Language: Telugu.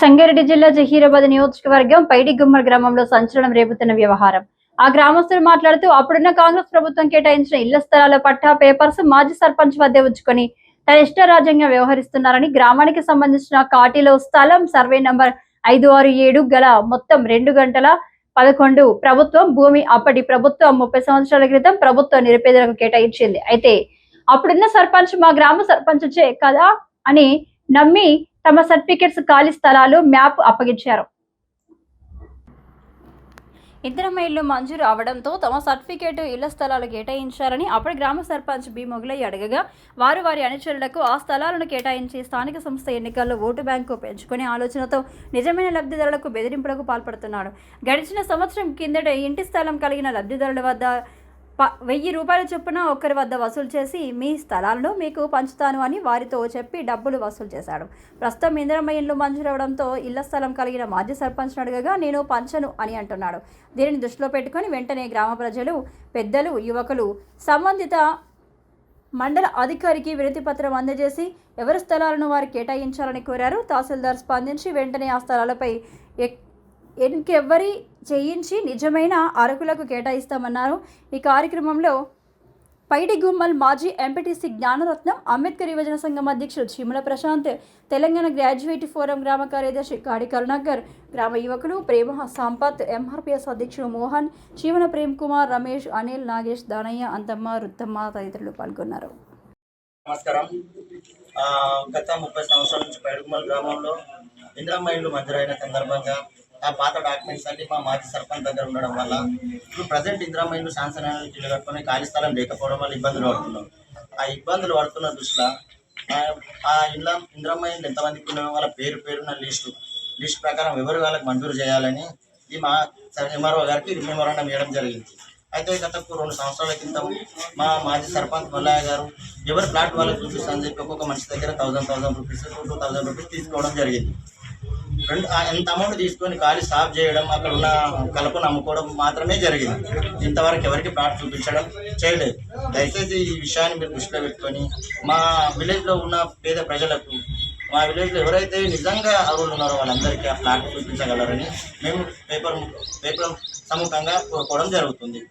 సంగారెడ్డి జిల్లా జహీరాబాద్ నియోజకవర్గం పైడిగుమ్మర్ గ్రామంలో సంచలనం రేపుతున్న వ్యవహారం. ఆ గ్రామస్తులు మాట్లాడుతూ అప్పుడున్న కాంగ్రెస్ ప్రభుత్వం కేటాయించిన ఇళ్ళ స్థలాల పట్టా పేపర్స్ మాజీ సర్పంచ్ వద్దే ఉంచుకొని తన ఇష్టరాజ్యంగా వ్యవహరిస్తున్నారని గ్రామానికి సంబంధించిన కాటిలో స్థలం సర్వే నంబర్ ఐదు ఆరు ఏడు గల మొత్తం రెండు గంటల పదకొండు ప్రభుత్వం భూమి అప్పటి ప్రభుత్వం ముప్పై సంవత్సరాల క్రితం ప్రభుత్వ నిరుపేదలకు కేటాయించింది. అయితే అప్పుడున్న సర్పంచ్ మా గ్రామ సర్పంచ్ చే కదా అని నమ్మి తమ సర్టిఫికెట్స్ ఖాళీ స్థలాలు మ్యాప్ అప్పగించారు. ఇద్దరు మైళ్ళు మంజూరు అవడంతో తమ సర్టిఫికేట్ ఇళ్ళ స్థలాలు కేటాయించారని అప్పటి గ్రామ సర్పంచ్ బి మొగులయ్య అడగగా వారు వారి అనుచరులకు ఆ స్థలాలను కేటాయించి స్థానిక సంస్థ ఎన్నికల్లో ఓటు బ్యాంకు పెంచుకునే ఆలోచనతో నిజమైన లబ్ధిదారులకు బెదిరింపులకు పాల్పడుతున్నాడు గడిచిన సంవత్సరం కిందట ఇంటి స్థలం కలిగిన లబ్ధిదారుల వద్ద ప వెయ్యి రూపాయల చొప్పున ఒకరి వద్ద వసూలు చేసి మీ స్థలాలను మీకు పంచుతాను అని వారితో చెప్పి డబ్బులు వసూలు చేశాడు. ప్రస్తుతం ఇందిరమ్మ ఇల్లు మంజూరవడంతో ఇళ్ళ స్థలం కలిగిన మాజీ సర్పంచ్ను అడగగా నేను పంచను అని అంటున్నాడు. దీనిని దృష్టిలో పెట్టుకొని వెంటనే గ్రామ ప్రజలు పెద్దలు యువకులు సంబంధిత మండల అధికారికి వినతి పత్రం అందజేసి ఎవరి స్థలాలను వారు కేటాయించాలని కోరారు. తహసీల్దార్ స్పందించి వెంటనే ఆ స్థలాలపై ఎక్- ఇంకెవ్వరి చేయించి నిజమైన అరకులకు కేటాయిస్తామన్నారు. ఈ కార్యక్రమంలో పైడి గుమ్మల్ మాజీ ఎంపీటీసీ జ్ఞానరత్నం అంబేద్కర్ యువజన సంఘం అధ్యక్షుడు చీమల ప్రశాంత్ తెలంగాణ గ్రాడ్యుయేట్ ఫోరం గ్రామ కార్యదర్శి కాడి కరుణాకర్ గ్రామ యువకులు ప్రేమ సంపత్ ఎంఆర్పిఎస్ అధ్యక్షుడు మోహన్ చీమల ప్రేమ్ కుమార్ రమేష్ అనిల్ నాగేష్ దానయ్య అంతమ్మ రుత్తమ్మ తదితరులు పాల్గొన్నారు. నమస్కారం. గత ముప్పై సంవత్సరాల నుంచి పైడుగుమల్ గ్రామంలో ఇంద్రమ్మ ఇల్లు మంజూరైన సందర్భంగా ఆ పాత డాక్యుమెంట్స్ అన్ని మా మాజీ సర్పంచ్ దగ్గర ఉండడం వల్ల ఇప్పుడు ప్రజెంట్ ఇందిరమ్మ ఇల్లు ఇల్లు కట్టుకొని ఖాళీ స్థలం లేకపోవడం వల్ల ఇబ్బందులు పడుతున్నాం. ఆ ఇబ్బందులు పడుతున్న దృష్టిలో ఆ- ఇండ్ల ఇళ్ళ ఇందిరమ్మ ఎంతమందికి ఉన్నాయో వాళ్ళ పేరు పేరున్న లిస్టు లిస్ట్ ప్రకారం ఎవరు వాళ్ళకి మంజూరు చేయాలని ఈ మా ఎంఆర్ఓ గారికి మెమోరాండం ఇవ్వడం జరిగింది. అయితే గత రెండు సంవత్సరాల క్రితం మా మాజీ సర్పంచ్ మల్లయ్య గారు ఎవరు ప్లాట్ వాళ్ళకి చూపిస్తాను చెప్పి ఒక్కొక్క మనిషి దగ్గర thousand thousand rupees two two thousand rupees తీసుకోవడం జరిగింది. రెండు uh, ఎంత అమౌంట్ తీసుకొని ఖాళీ స్టాప్ చేయడం అక్కడ ఉన్న కలపను అమ్ముకోవడం మాత్రమే జరిగింది. ఇంతవరకు ఎవరికి ప్లాట్ చూపించడం చేయలేదు. దయచేసి ఈ విషయాన్ని మీరు దృష్టిలో పెట్టుకొని మా విలేజ్లో ఉన్న పేద ప్రజలకు మా విలేజ్లో ఎవరైతే నిజంగా అర్హులు ఉన్నారో వాళ్ళందరికీ ఆ ఫ్లాట్ చూపించగలరని మేము పేపర్ పేపర్ సముఖంగా కోరుకోవడం జరుగుతుంది.